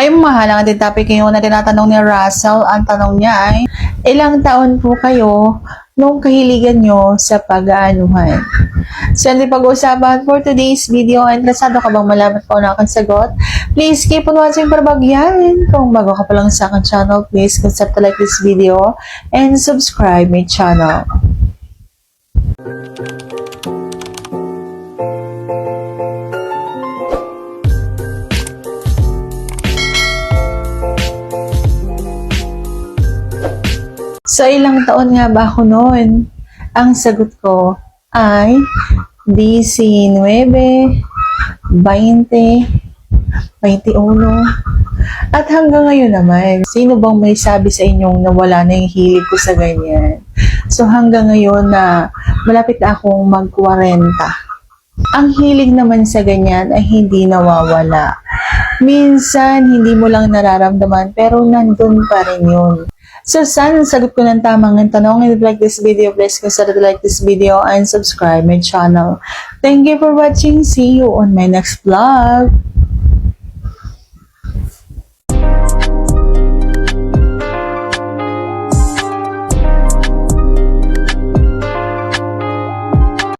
Hi, mahal. Ang ating topic ngayon na tinatanong ni Russell, ang tanong niya ay, ilang taon po kayo nung kahiligan nyo sa pag-aanuhan? So, ang pag-uusapan for today's video, interesado ka bang malaman ko na aking sagot? Please keep on watching para bagyan. Kung bago ka pa lang sa aking channel, please consider to like this video and subscribe my channel. So, ilang taon nga ba ako noon? Ang sagot ko ay 19, 20, 21. At hanggang ngayon naman, sino bang may sabi sa inyong nawala na yung hilig ko sa ganyan? So hanggang ngayon na malapit na akong mag-40. Ang hilig naman sa ganyan ay hindi nawawala. Minsan, hindi mo lang nararamdaman pero nandun pa rin yun. So, sana sagot ko ng tamang ang tanong. If you like this video, please consider to like this video and subscribe my channel. Thank you for watching. See you on my next vlog.